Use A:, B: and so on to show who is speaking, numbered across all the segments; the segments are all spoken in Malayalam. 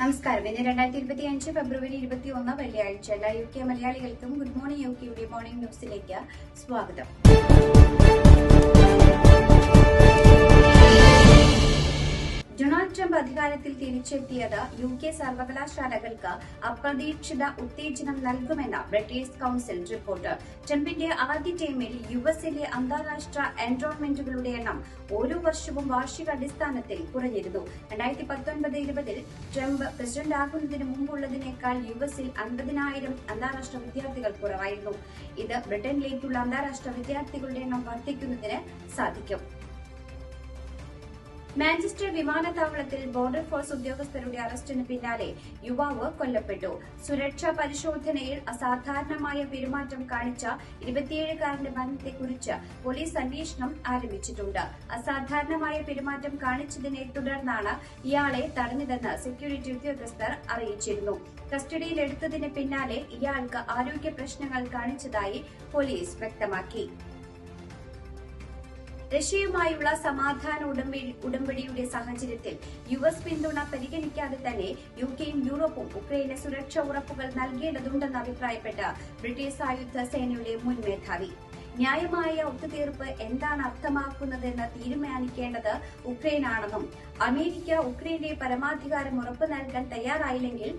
A: നമസ്കാരം. ഇന്ന് രണ്ടായിരത്തി ഇരുപത്തി അഞ്ച് ഫെബ്രുവരി ഇരുപത്തി ഒന്ന് വെള്ളിയാഴ്ച എല്ലാ യു കെ മലയാളികൾക്കും ഗുഡ് മോർണിംഗ് യു കെയുടെ മോർണിംഗ് ന്യൂസിലേക്ക് സ്വാഗതം. അധികാരത്തിൽ തിരിച്ചെത്തിയത് യു കെ സർവകലാശാലകൾക്ക് അപ്രതീക്ഷിത ഉത്തേജനം നൽകുമെന്ന് ബ്രിട്ടീഷ് കൌൺസിൽ റിപ്പോർട്ട്. ട്രംപിന്റെ ആദ്യ ടീമിൽ യു എസിലെ അന്താരാഷ്ട്ര എൻറോൾമെന്റുകളുടെ എണ്ണം ഓരോ വർഷവും വാർഷികാടിസ്ഥാനത്തിൽ കുറഞ്ഞിരുന്നു. രണ്ടായിരത്തി പത്തൊൻപത് ഇരുപതിൽ ട്രംപ് പ്രസിഡന്റ് ആകുന്നതിന് മുമ്പുള്ളതിനേക്കാൾ യു എസിൽ അൻപതിനായിരം അന്താരാഷ്ട്ര വിദ്യാർത്ഥികൾ കുറവായിരുന്നു. ഇത് ബ്രിട്ടനിലേക്കുള്ള അന്താരാഷ്ട്ര വിദ്യാർത്ഥികളുടെ എണ്ണം വർദ്ധിക്കുന്നതിന് സാധിക്കും. മാഞ്ചസ്റ്റർ വിമാനത്താവളത്തിൽ ബോർഡർ ഫോഴ്സ് ഉദ്യോഗസ്ഥരുടെ അറസ്റ്റിന് പിന്നാലെ യുവാവ് കൊല്ലപ്പെട്ടു. സുരക്ഷാ പരിശോധനയിൽ അസാധാരണമായ പെരുമാറ്റം കാണിച്ച ഇരുപത്തിയേഴുകാരന്റെ മരണത്തെക്കുറിച്ച് പോലീസ് അന്വേഷണം ആരംഭിച്ചിട്ടുണ്ട്. അസാധാരണമായ പെരുമാറ്റം കാണിച്ചതിനെ തുടർന്നാണ് ഇയാളെ തടഞ്ഞതെന്ന് സെക്യൂരിറ്റി ഉദ്യോഗസ്ഥർ അറിയിച്ചിരുന്നു. കസ്റ്റഡിയിലെടുത്തതിന് പിന്നാലെ ഇയാൾക്ക് ആരോഗ്യ പ്രശ്നങ്ങൾ കാണിച്ചതായി പോലീസ് വ്യക്തമാക്കി. റഷ്യയുമായുള്ള സമാധാന ഉടമ്പടി ഉടമ്പടിയുടെ സാഹചര്യത്തിൽ യു എസ് പിന്തുണ പരിഗണിക്കാതെ തന്നെ യു കെയും യൂറോപ്പും ഉക്രൈന് സുരക്ഷ ഉറപ്പുകൾ നൽകേണ്ടതുണ്ടെന്ന് അഭിപ്രായപ്പെട്ട ബ്രിട്ടീഷ് സായുധ സേനയുടെ മുൻ മേധാവി. ന്യായമായ ഒത്തുതീർപ്പ് എന്താണ് അർത്ഥമാക്കുന്നതെന്ന് തീരുമാനിക്കേണ്ടത് ഉക്രൈനാണെന്നും അമേരിക്ക ഉക്രൈന്റെ പരമാധികാരം ഉറപ്പു നൽകാൻ തയ്യാറായില്ലെങ്കിൽ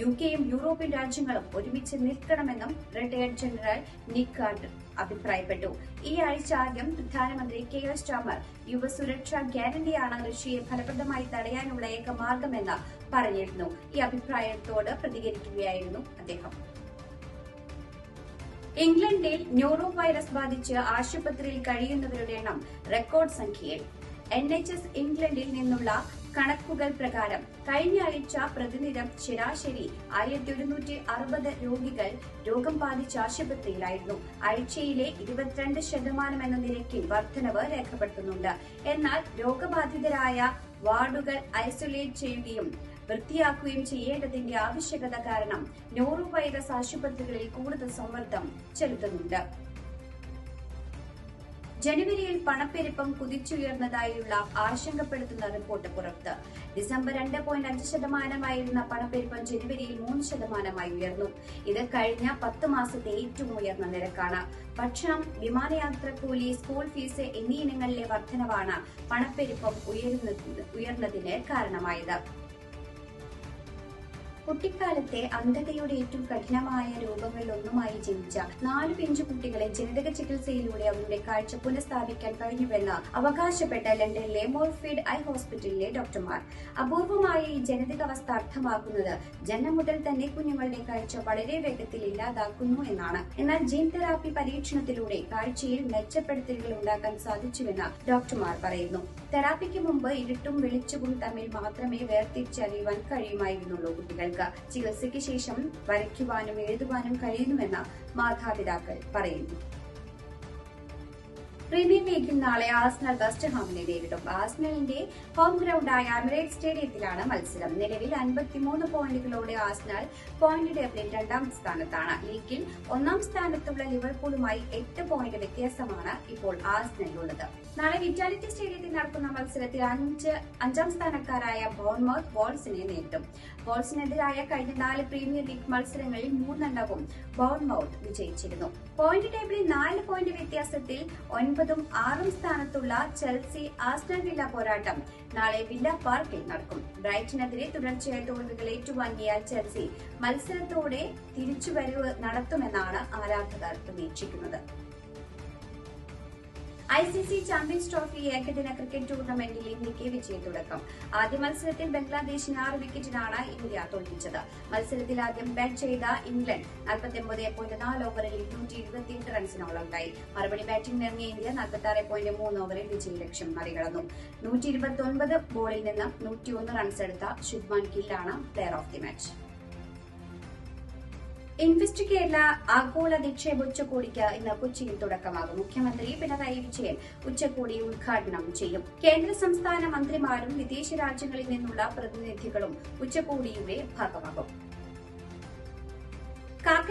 A: യു കെയും യൂറോപ്യൻ രാജ്യങ്ങളും ഒരുമിച്ച് നിൽക്കണമെന്നും റിട്ടയർഡ് ജനറൽ നിക്കാർഡ് അഭിപ്രായപ്പെട്ടു. ഈ ആഴ്ച ആദ്യം പ്രധാനമന്ത്രി കെ എസ് സ്റ്റാമർ യുവ സുരക്ഷാ ഗ്യാരണ്ടിയാണ് റഷ്യയെ ഫലപ്രദമായി തടയാനുള്ള ഏക മാർഗമെന്ന് പറഞ്ഞിരുന്നു. ഈ അഭിപ്രായത്തോട് പ്രതികരിക്കുകയായിരുന്നു അദ്ദേഹം. ഇംഗ്ലണ്ടിൽ ന്യൂറോ വൈറസ് ബാധിച്ച് ആശുപത്രിയിൽ കഴിയുന്നവരുടെ എണ്ണം റെക്കോർഡ് സംഖ്യയിൽ. എൻ എച്ച് എസ് ഇംഗ്ലണ്ടിൽ നിന്നുള്ള കണക്കുകൾ പ്രകാരം കഴിഞ്ഞ ആഴ്ച പ്രതിദിനം ശരാശരി ആയിരത്തി ഒരുന്നൂറ്റി അറുപത് രോഗികൾ രോഗം ബാധിച്ച് ആശുപത്രിയിലായിരുന്നു. ആഴ്ചയിലെ ഇരുപത്തിരണ്ട് ശതമാനം എന്ന നിരക്കിൽ വർധനവ് രേഖപ്പെടുത്തുന്നുണ്ട്. എന്നാൽ രോഗബാധിതരായ വാർഡുകൾ ഐസൊലേറ്റ് ചെയ്യുകയും വൃത്തിയാക്കുകയും ചെയ്യേണ്ടതിന്റെ ആവശ്യകത കാരണം നോറോ വൈറസ് ആശുപത്രികളിൽ കൂടുതൽ സമ്മർദ്ദം ചെലുത്തുന്നുണ്ട്. ജനുവരിയിൽ പണപ്പെരുപ്പം കുതിച്ചുയർന്നതായുള്ള ആശങ്കപ്പെടുത്തുന്ന റിപ്പോർട്ട് പുറത്ത്. ഡിസംബർ രണ്ട് പോയിന്റ് അഞ്ച് ശതമാനമായിരുന്ന പണപ്പെരുപ്പം ജനുവരിയിൽ മൂന്ന് ശതമാനമായി ഉയർന്നു. ഇത് കഴിഞ്ഞ പത്ത് മാസത്തെ ഏറ്റവും ഉയർന്ന നിരക്കാണ്. ഭക്ഷണം വിമാനയാത്ര കൂലി സ്കൂൾ ഫീസ് എന്നീ ഇനങ്ങളിലെ വർധനവാണ് പണപ്പെരുപ്പം ഉയർന്നതിന് കാരണമായത്. കുട്ടിക്കാലത്തെ അന്ധതയുടെ ഏറ്റവും കഠിനമായ രൂപങ്ങളിൽ ഒന്നുമായി ജനിച്ച നാല് പെഞ്ചു കുട്ടികളെ ജനിതക ചികിത്സയിലൂടെ അവരുടെ കാഴ്ച പുനഃസ്ഥാപിക്കാൻ കഴിഞ്ഞുവെന്ന് അവകാശപ്പെട്ട ലണ്ടനിലെ മോർഫീഡ് ഐ ഹോസ്പിറ്റലിലെ ഡോക്ടർമാർ. അപൂർവമായ ഈ ജനിതക അവസ്ഥ അർത്ഥമാക്കുന്നത് ജന്മം മുതൽ തന്നെ കുഞ്ഞുങ്ങളുടെ കാഴ്ച വളരെ വേഗത്തിൽ ഇല്ലാതാക്കുന്നു എന്നാണ്. എന്നാൽ ജീൻ തെറാപ്പി പരീക്ഷണത്തിലൂടെ കാഴ്ചയിൽ മെച്ചപ്പെടുത്തലുകൾ ഉണ്ടാക്കാൻ സാധിച്ചുവെന്ന് ഡോക്ടർമാർ പറയുന്നു. തെറാപ്പിക്ക് മുമ്പ് ഇരുട്ടും വെളിച്ചവും തമ്മിൽ മാത്രമേ വേർതിരിച്ചറിയുവാൻ കഴിയുമായിരുന്നുള്ളൂ കുട്ടികൾക്ക് ചികിത്സയ്ക്ക് ശേഷം വരയ്ക്കുവാനും എഴുതുവാനും കഴിയുന്നുവെന്ന് മാതാപിതാക്കൾ പറയുന്നു. പ്രീമിയർ ലീഗിൽ നാളെ ആസ്നൽ വെസ്റ്റ് ഹാമിനെ നേരിടും. ആസ്നലിന്റെ ഹോം ഗ്രൗണ്ടായ അമിറേറ്റ് സ്റ്റേഡിയത്തിലാണ് മത്സരം. നിലവിൽ അൻപത്തിമൂന്ന് പോയിന്റുകളോടെ ആസ്നൽ പോയിന്റ് ടേബിളിൽ രണ്ടാം സ്ഥാനത്താണ്. ലീഗിൽ ഒന്നാം സ്ഥാനത്തുള്ള ലിവർപൂളുമായി എട്ട് പോയിന്റ് വ്യത്യാസമാണ് ഇപ്പോൾ ആസ്നലിനുള്ളത് നാളെ വിറ്റാലിറ്റി സ്റ്റേഡിയത്തിൽ നടക്കുന്ന മത്സരത്തിൽ അഞ്ച് അഞ്ചാം സ്ഥാനക്കാരായ ബോൺമൗത്ത് വോൾസിനെ നേരിടും. വോൾസിനെതിരായ കഴിഞ്ഞ നാല് പ്രീമിയർ ലീഗ് മത്സരങ്ങളിൽ മൂന്നെണ്ണവും ബോൺമൌത്ത് വിജയിച്ചിരുന്നു. പോയിന്റ് ടേബിളിൽ നാല് പോയിന്റ് വ്യത്യാസത്തിൽ ഒൻപതും ആറും സ്ഥാനത്തുള്ള ചെൽസി ആസ്റ്റൺ വില്ല പോരാട്ടം നാളെ വില്ല പാർക്കിൽ നടക്കും. ബ്രൈറ്റനെതിരെ തുടർച്ചയായ തോൽവികൾ ഏറ്റുവാങ്ങിയ ചെൽസി മത്സരത്തോടെ തിരിച്ചുവരവ് നടത്തുമെന്നാണ് ആരാധകർ പ്രതീക്ഷിക്കുന്നത് I C C champions trophy ഏകദിന ക്രിക്കറ്റ് ടൂർണമെന്റിൽ ഇന്ത്യയ്ക്ക് വിജയത്തുടക്കം ആദ്യ മത്സരത്തിൽ ബംഗ്ലാദേശിന് ആറ് വിക്കറ്റിനാണ് ഇന്ത്യ തോൽപ്പിച്ചത്. മത്സരത്തിൽ ആദ്യം ബാറ്റ് ചെയ്ത ഇംഗ്ലണ്ട് നാൽപ്പത്തി ഒമ്പത് പോയിന്റ് നാല് ഓവറിൽ ഇരുന്നൂറ്റി ഇരുപത്തിയെട്ട് റൺസിനോളമുണ്ടായി മറുപടി ബാറ്റിംഗ് ഇറങ്ങിയ ഇന്ത്യ നാൽപ്പത്തി ആറ് പോയിന്റ് മൂന്ന് ഓവറിൽ വിജയ ലക്ഷ്യം മറികടന്നു. നൂറ്റി ഇരുപത്തി ഒൻപത് ബോളിൽ നിന്ന് നൂറ്റിയൊന്ന് റൺസ് എടുത്ത Shubman ഗില്ലാണ് player of the match invest ആഗോള നിക്ഷേപ ഉച്ചകോടിക്ക് ഇന്ന് കൊച്ചിയിൽ തുടക്കമാകും. മുഖ്യമന്ത്രി പിണറായി വിജയൻ ഉച്ചകോടി ഉദ്ഘാടനം ചെയ്യും. കേന്ദ്ര സംസ്ഥാന മന്ത്രിമാരും വിദേശ രാജ്യങ്ങളിൽ നിന്നുള്ള പ്രതിനിധികളും ഉച്ചകോടിയുടെ ഭാഗമാകും.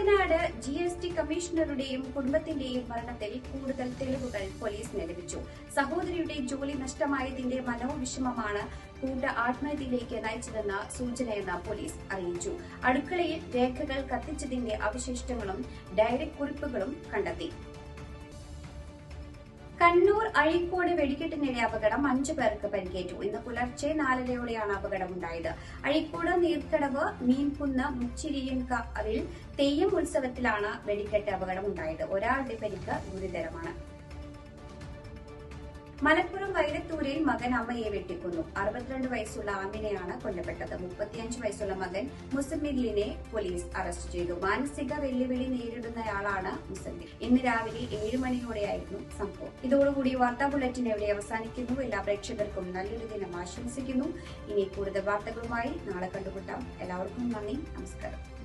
A: കാക്കനാട് ജി എസ് ടി കമ്മീഷണറുടെയും കുടുംബത്തിന്റെയും മരണത്തിൽ കൂടുതൽ തെളിവുകൾ പോലീസ് ലഭിച്ചു സഹോദരിയുടെ ജോലി നഷ്ടമായതിന്റെ മനോവിഷമമാണ് കൂട്ട ആത്മഹത്യയിലേക്ക് നയിച്ചതെന്ന സൂചനയെന്ന് പോലീസ് അറിയിച്ചു. അടുക്കളയിൽ രേഖകൾ കത്തിച്ചതിന്റെ അവശിഷ്ടങ്ങളും ഡയറി കുറിപ്പുകളും കണ്ടെത്തി. കണ്ണൂർ അഴീക്കോട് വെടിക്കെട്ടിനിടെ അപകടം അഞ്ചു പേർക്ക് പരിക്കേറ്റു. ഇന്ന് പുലർച്ചെ നാലരയോടെയാണ് അപകടമുണ്ടായത്. അഴീക്കോട് നീർക്കടവ് മീൻകുന്ന് മുച്ചിരിയൻകാവിൽ തെയ്യം ഉത്സവത്തിലാണ് വെടിക്കെട്ട് അപകടമുണ്ടായത്. ഒരാളുടെ പരിക്ക് ഗുരുതരമാണ്. മലപ്പുറം വൈലത്തൂരിൽ മകൻ അമ്മയെ വെട്ടിക്കൊന്നു. അറുപത്തിരണ്ട് വയസ്സുള്ള ആമിനെയാണ് കൊല്ലപ്പെട്ടത്. മുപ്പത്തിയഞ്ച് വയസ്സുള്ള മകൻ മുസമ്മിലിനെ പോലീസ് അറസ്റ്റ് ചെയ്തു. മാനസിക വെല്ലുവിളി നേരിടുന്നയാളാണ് മുസമ്മിൽ. ഇന്ന് രാവിലെ ഏഴ് മണിയോടെയായിരുന്നു സംഭവം. ഇതോടുകൂടി വാർത്താ ബുള്ളറ്റിൻ എവിടെ അവസാനിക്കുന്നു. എല്ലാ പ്രേക്ഷകർക്കും നല്ലൊരു ദിനം ആശംസിക്കുന്നു. ഇനി കൂടുതൽ വാർത്തകളുമായി നാളെ കണ്ടുമുട്ടാം. എല്ലാവർക്കും നന്ദി. നമസ്കാരം.